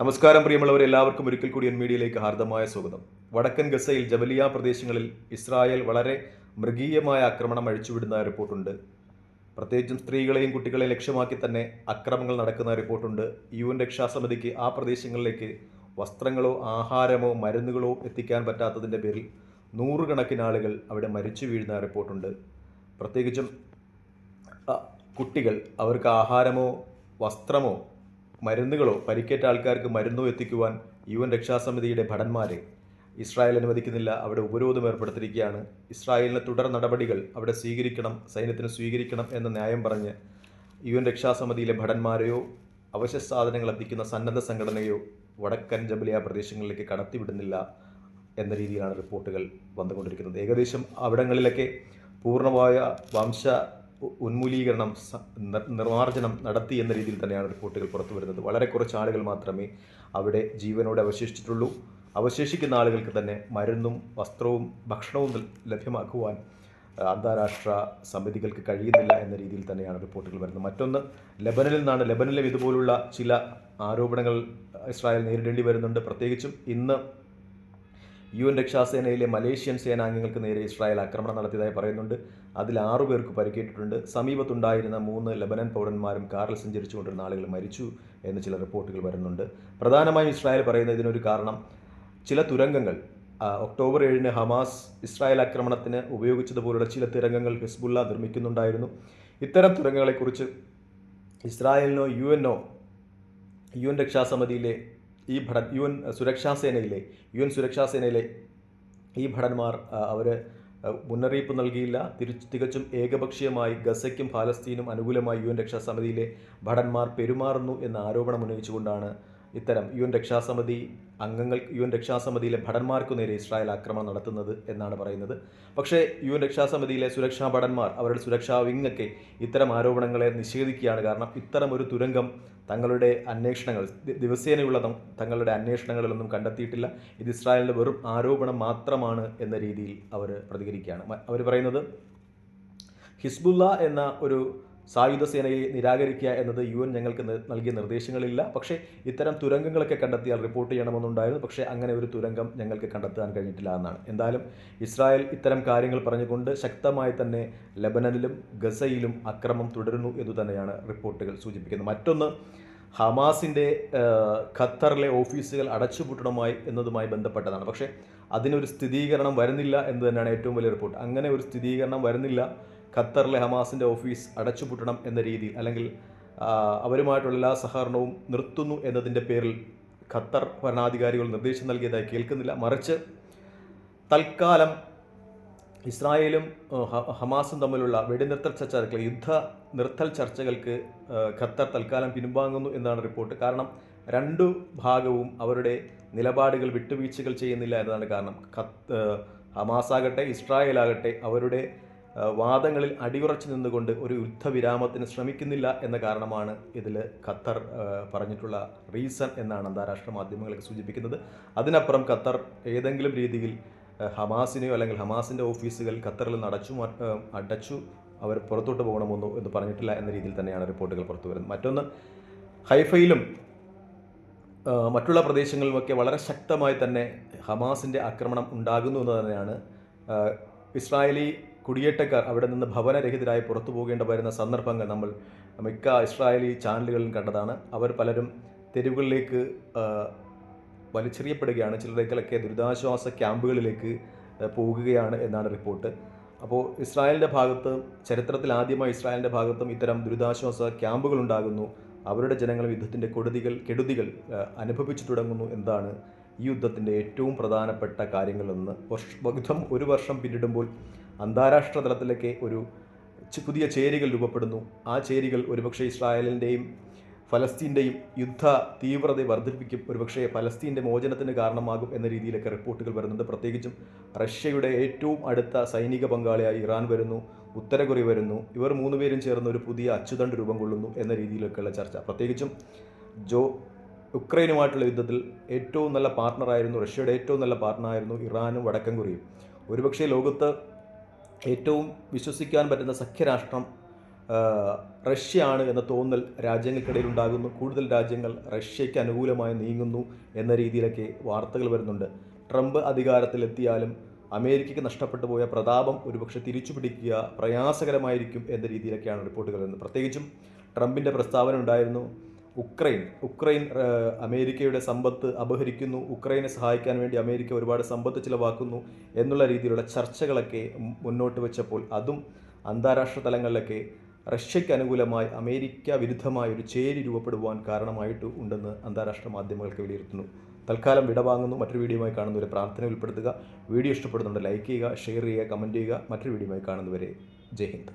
നമസ്കാരം പ്രിയമുള്ളവർ എല്ലാവർക്കും ഒരിക്കൽ കൂടി എൻ മീഡിയയിലേക്ക് ഹാർദമായ സ്വാഗതം. വടക്കൻ ഗസയിൽ ജബലിയ പ്രദേശങ്ങളിൽ ഇസ്രായേൽ വളരെ മൃഗീയമായ ആക്രമണം അഴിച്ചുവിടുന്ന റിപ്പോർട്ടുണ്ട്. പ്രത്യേകിച്ചും സ്ത്രീകളെയും കുട്ടികളെയും ലക്ഷ്യമാക്കി തന്നെ അക്രമങ്ങൾ നടക്കുന്ന റിപ്പോർട്ടുണ്ട്. യു എൻ രക്ഷാസമിതിക്ക് ആ പ്രദേശങ്ങളിലേക്ക് വസ്ത്രങ്ങളോ ആഹാരമോ മരുന്നുകളോ എത്തിക്കാൻ പറ്റാത്തതിന്റെ പേരിൽ നൂറുകണക്കിന് ആളുകൾ അവിടെ മരിച്ചു വീഴുന്ന റിപ്പോർട്ടുണ്ട്. പ്രത്യേകിച്ചും കുട്ടികൾ അവർക്ക് ആഹാരമോ വസ്ത്രമോ മരുന്നുകളോ പരിക്കേറ്റ ആൾക്കാർക്ക് മരുന്നോ എത്തിക്കുവാൻ യു എൻ രക്ഷാസമിതിയുടെ ഭടന്മാരെ. ഇസ്രായേൽ അനുവദിക്കുന്നില്ല. അവിടെ ഉപരോധം ഏർപ്പെടുത്തിയിരിക്കുകയാണ്. ഇസ്രായേലിന് തുടർ നടപടികൾ അവിടെ സ്വീകരിക്കണം സൈന്യത്തിന് സ്വീകരിക്കണം എന്ന ന്യായം പറഞ്ഞ് യു എൻ രക്ഷാസമിതിയിലെ ഭടന്മാരെയോ അവശ്യ സാധനങ്ങൾ എത്തിക്കുന്ന സന്നദ്ധ സംഘടനയോ വടക്കൻ ജബലിയ പ്രദേശങ്ങളിലേക്ക് കടത്തിവിടുന്നില്ല എന്ന രീതിയിലാണ് റിപ്പോർട്ടുകൾ വന്നുകൊണ്ടിരിക്കുന്നത്. ഏകദേശം അവിടങ്ങളിലൊക്കെ പൂർണമായ വംശ ഉന്മൂലീകരണം നിർമാർജനം നടത്തി എന്ന രീതിയിൽ തന്നെയാണ് റിപ്പോർട്ടുകൾ പുറത്തു വരുന്നത്. വളരെ കുറച്ച് ആളുകൾ മാത്രമേ അവിടെ ജീവനോടെ അവശേഷിച്ചിട്ടുള്ളൂ. അവശേഷിക്കുന്ന ആളുകൾക്ക് തന്നെ മരുന്നും വസ്ത്രവും ഭക്ഷണവും ലഭ്യമാക്കുവാൻ അന്താരാഷ്ട്ര സമിതികൾക്ക് കഴിയുന്നില്ല എന്ന രീതിയിൽ തന്നെയാണ് റിപ്പോർട്ടുകൾ വരുന്നത്. മറ്റൊന്ന് ലെബനനിൽ നിന്നാണ്. ലെബനനിലും ഇതുപോലുള്ള ചില ആരോപണങ്ങൾ ഇസ്രായേൽ നേരിടേണ്ടി വരുന്നുണ്ട്. പ്രത്യേകിച്ചും ഇന്ന് യു എൻ രക്ഷാസേനയിലെ മലേഷ്യൻ സേനാംഗങ്ങൾക്ക് നേരെ ഇസ്രായേൽ ആക്രമണം നടത്തിയതായി പറയുന്നുണ്ട്. അതിൽ ആറു പേർക്ക് പരിക്കേറ്റിട്ടുണ്ട്. സമീപത്തുണ്ടായിരുന്ന മൂന്ന് ലബനൻ പൗരന്മാരും കാറിൽ സഞ്ചരിച്ചുകൊണ്ടിരുന്ന ആളുകൾ മരിച്ചു എന്ന് ചില റിപ്പോർട്ടുകൾ വരുന്നുണ്ട്. പ്രധാനമായും ഇസ്രായേൽ പറയുന്ന ഇതിനൊരു കാരണം ചില തുരങ്കങ്ങൾ ഒക്ടോബർ ഏഴിന് ഹമാസ് ഇസ്രായേൽ ആക്രമണത്തിന് ഉപയോഗിച്ചതുപോലുള്ള ചില തുരങ്കങ്ങൾ ഹിസ്ബുള്ള നിർമ്മിക്കുന്നുണ്ടായിരുന്നു. ഇത്തരം തുരങ്കങ്ങളെക്കുറിച്ച് ഇസ്രായേലിനോ യു എന്നോ യു എൻ രക്ഷാസമിതിയിലെ ഈ ഭട യു എൻ സുരക്ഷാ സേനയിലെ യു എൻ സുരക്ഷാ സേനയിലെ ഈ ഭടന്മാർ അവർ മുന്നറിയിപ്പ് നൽകിയില്ല. തിരിച്ച് തികച്ചും ഏകപക്ഷീയമായി ഗസയ്ക്കും ഫലസ്തീനും അനുകൂലമായി യു എൻ രക്ഷാസമിതിയിലെ ഭടന്മാർ പെരുമാറുന്നു എന്ന ആരോപണം ഉന്നയിച്ചുകൊണ്ടാണ് ഇത്തരം യു എൻ രക്ഷാസമിതി അംഗങ്ങൾ യു എൻ രക്ഷാസമിതിയിലെ ഭടന്മാർക്കു നേരെ ഇസ്രായേൽ ആക്രമണം നടത്തുന്നത് എന്നാണ് പറയുന്നത്. പക്ഷേ യു എൻ രക്ഷാസമിതിയിലെ സുരക്ഷാ ഭടന്മാർ അവരുടെ സുരക്ഷാ വിങ്ങൊക്കെ ഇത്തരം ആരോപണങ്ങളെ നിഷേധിക്കുകയാണ്. കാരണം ഇത്തരം ഒരു തുരങ്കം തങ്ങളുടെ അന്വേഷണങ്ങൾ ദിവസേനയുള്ള തങ്ങളുടെ അന്വേഷണങ്ങളിലൊന്നും കണ്ടെത്തിയിട്ടില്ല. ഇത് ഇസ്രായേലിന്റെ വെറും ആരോപണം മാത്രമാണ് എന്ന രീതിയിൽ അവർ പ്രതികരിക്കുകയാണ്. അവർ പറയുന്നത് ഹിസ്ബുല്ല എന്ന ഒരു സായുധ സേനയെ നിരാകരിക്കുക എന്നത് യു എൻ ഞങ്ങൾക്ക് നൽകിയ നിർദ്ദേശങ്ങളില്ല. പക്ഷേ ഇത്തരം തുരങ്കങ്ങളൊക്കെ കണ്ടെത്തിയാൽ റിപ്പോർട്ട് ചെയ്യണമെന്നുണ്ടായിരുന്നു. പക്ഷേ അങ്ങനെ ഒരു തുരങ്കം ഞങ്ങൾക്ക് കണ്ടെത്താൻ കഴിഞ്ഞിട്ടില്ല എന്നാണ്. എന്തായാലും ഇസ്രായേൽ ഇത്തരം കാര്യങ്ങൾ പറഞ്ഞുകൊണ്ട് ശക്തമായി തന്നെ ലബനനിലും ഗസയിലും അക്രമം തുടരുന്നു എന്ന് തന്നെയാണ് റിപ്പോർട്ടുകൾ സൂചിപ്പിക്കുന്നത്. മറ്റൊന്ന് ഹമാസിന്റെ ഖത്തറിലെ ഓഫീസുകൾ അടച്ചുപൂട്ടണമായി എന്നതുമായി ബന്ധപ്പെട്ടതാണ്. പക്ഷേ അതിനൊരു സ്ഥിരീകരണം വരുന്നില്ല എന്ന് തന്നെയാണ് ഏറ്റവും വലിയ റിപ്പോർട്ട്. അങ്ങനെ ഒരു സ്ഥിരീകരണം വരുന്നില്ല ഖത്തറിലെ ഹമാസിന്റെ ഓഫീസ് അടച്ചുപൂട്ടണം എന്ന രീതിയിൽ അല്ലെങ്കിൽ അവരുമായിട്ടുള്ള എല്ലാ സഹകരണവും നിർത്തുന്നു എന്നതിന്റെ പേരിൽ ഖത്തർ ഭരണാധികാരികൾ നിർദ്ദേശം നൽകിയതായി കേൾക്കുന്നില്ല. മറിച്ച് തൽക്കാലം ഇസ്രായേലും ഹമാസും തമ്മിലുള്ള വെടിനിർത്തൽ ചർച്ചകൾ യുദ്ധ നിർത്തൽ ചർച്ചകൾക്ക് ഖത്തർ തൽക്കാലം പിൻവാങ്ങുന്നു എന്നാണ് റിപ്പോർട്ട്. കാരണം രണ്ടു ഭാഗവും അവരുടെ നിലപാടുകൾ വിട്ടുവീഴ്ചകൾ ചെയ്യുന്നില്ല എന്നതാണ് കാരണം. ഖത്ത് ആകട്ടെ ഹമാസാകട്ടെ ഇസ്രായേലാകട്ടെ അവരുടെ വാദങ്ങളിൽ അടിയുറച്ചു നിന്നുകൊണ്ട് ഒരു യുദ്ധവിരാമത്തിന് ശ്രമിക്കുന്നില്ല എന്ന കാരണമാണ് ഇതിൽ ഖത്തർ പറഞ്ഞിട്ടുള്ള റീസൺ എന്നാണ് അന്താരാഷ്ട്ര മാധ്യമങ്ങളൊക്കെ സൂചിപ്പിക്കുന്നത്. അതിനപ്പുറം ഖത്തർ ഏതെങ്കിലും രീതിയിൽ ഹമാസിനെയോ അല്ലെങ്കിൽ ഹമാസിന്റെ ഓഫീസുകൾ ഖത്തറിൽ നടച്ചു അടച്ചു അവർ പുറത്തോട്ട് പോകണമെന്നോ എന്ന് പറഞ്ഞിട്ടില്ല എന്ന രീതിയിൽ തന്നെയാണ് റിപ്പോർട്ടുകൾ പുറത്തു വരുന്നത്. മറ്റൊന്ന് ഹൈഫയിലും മറ്റുള്ള പ്രദേശങ്ങളിലുമൊക്കെ വളരെ ശക്തമായി തന്നെ ഹമാസിന്റെ ആക്രമണം ഉണ്ടാകുന്നു എന്ന് തന്നെയാണ് ഇസ്രായേലി കുടിയേറ്റക്കാർ അവിടെ നിന്ന് ഭവനരഹിതരായി പുറത്തു പോകേണ്ട വരുന്ന സന്ദർഭങ്ങൾ നമ്മൾ മിക്ക ഇസ്രായേലി ചാനലുകളിലും കണ്ടതാണ്. അവർ പലരും തെരുവുകളിലേക്ക് വലിച്ചെറിയപ്പെടുകയാണ്. ചിലരേക്കൊക്കെ ദുരിതാശ്വാസ ക്യാമ്പുകളിലേക്ക് പോകുകയാണ് എന്നാണ് റിപ്പോർട്ട്. അപ്പോൾ ഇസ്രായേലിന്റെ ഭാഗത്ത് ചരിത്രത്തിൽ ആദ്യമായി ഇസ്രായേലിന്റെ ഭാഗത്തും ഇത്തരം ദുരിതാശ്വാസ ക്യാമ്പുകൾ ഉണ്ടാകുന്നു. അവരുടെ ജനങ്ങൾ യുദ്ധത്തിന്റെ കൊടുതികൾ കെടുതികൾ അനുഭവിച്ചു തുടങ്ങുന്നു എന്താണ് ഈ യുദ്ധത്തിന്റെ ഏറ്റവും പ്രധാനപ്പെട്ട കാര്യങ്ങളെന്ന്. വർഷ യുദ്ധം ഒരു വർഷം പിന്നിടുമ്പോൾ അന്താരാഷ്ട്ര തലത്തിലൊക്കെ ഒരു പുതിയ ചേരികൾ രൂപപ്പെടുന്നു. ആ ചേരികൾ ഒരുപക്ഷെ ഇസ്രായേലിന്റെയും ഫലസ്തീന്റെയും യുദ്ധ തീവ്രത വർദ്ധിപ്പിക്കും. ഒരുപക്ഷെ ഫലസ്തീന്റെ മോചനത്തിന് കാരണമാകും എന്ന രീതിയിലൊക്കെ റിപ്പോർട്ടുകൾ വരുന്നുണ്ട്. പ്രത്യേകിച്ചും റഷ്യയുടെ ഏറ്റവും അടുത്ത സൈനിക പങ്കാളിയായി ഇറാൻ വരുന്നു ഉത്തര കൊറിയ വരുന്നു. ഇവർ മൂന്നുപേരും ചേർന്ന് ഒരു പുതിയ അച്ചുതണ്ട് രൂപം കൊള്ളുന്നു എന്ന രീതിയിലൊക്കെയുള്ള ചർച്ച. പ്രത്യേകിച്ചും ജോ ഉക്രൈനുമായിട്ടുള്ള യുദ്ധത്തിൽ ഏറ്റവും നല്ല പാർട്ണറായിരുന്നു റഷ്യയുടെ ഏറ്റവും നല്ല പാർട്ണറായിരുന്നു ഇറാനും വടക്കൻ കൊറിയയും. ഒരുപക്ഷെ ലോകത്ത് ഏറ്റവും വിശ്വസിക്കാൻ പറ്റുന്ന സഖ്യരാഷ്ട്രം റഷ്യ റഷ്യയാണ് എന്ന തോന്നൽ രാജ്യങ്ങൾക്കിടയിൽ ഉണ്ടാകുന്നു കൂടുതൽ രാജ്യങ്ങൾ റഷ്യയ്ക്ക് അനുകൂലമായി നീങ്ങുന്നു എന്ന രീതിയിലൊക്കെ വാർത്തകൾ വരുന്നുണ്ട്. ട്രംപ് അധികാരത്തിലെത്തിയാലും അമേരിക്കയ്ക്ക് നഷ്ടപ്പെട്ടു പോയ പ്രതാപം ഒരുപക്ഷെ തിരിച്ചു പിടിക്കുക പ്രയാസകരമായിരിക്കും എന്ന രീതിയിലൊക്കെയാണ് റിപ്പോർട്ടുകൾ വരുന്നത്. പ്രത്യേകിച്ചും ട്രംപിന്റെ പ്രസ്താവന ഉണ്ടായിരുന്നു. ഉക്രൈൻ ഉക്രൈൻ അമേരിക്കയുടെ സമ്പത്ത് അപഹരിക്കുന്നു ഉക്രൈനെ സഹായിക്കാൻ വേണ്ടി അമേരിക്ക ഒരുപാട് സമ്പത്ത് ചിലവാക്കുന്നു എന്നുള്ള രീതിയിലുള്ള ചർച്ചകളൊക്കെ മുന്നോട്ട് വെച്ചപ്പോൾ അതും അന്താരാഷ്ട്ര തലങ്ങളിലൊക്കെ റഷ്യയ്ക്ക് അനുകൂലമായി അമേരിക്ക വിരുദ്ധമായ ഒരു ചേരി രൂപപ്പെടുവാൻ കാരണമായിട്ട് ഉണ്ടെന്ന് അന്താരാഷ്ട്ര മാധ്യമങ്ങൾക്ക് വിലയിരുത്തുന്നു. തൽക്കാലം വിടവാങ്ങുന്നു മറ്റൊരു വീഡിയോയുമായി കാണുന്നവരെ പ്രാർത്ഥന ഉൾപ്പെടുത്തുക. വീഡിയോ ഇഷ്ടപ്പെടുന്നുണ്ട് ലൈക്ക് ചെയ്യുക ഷെയർ ചെയ്യുക കമന്റ് ചെയ്യുക. മറ്റൊരു വീഡിയോയുമായി കാണുന്നവരെ ജയ് ഹിന്ദ്.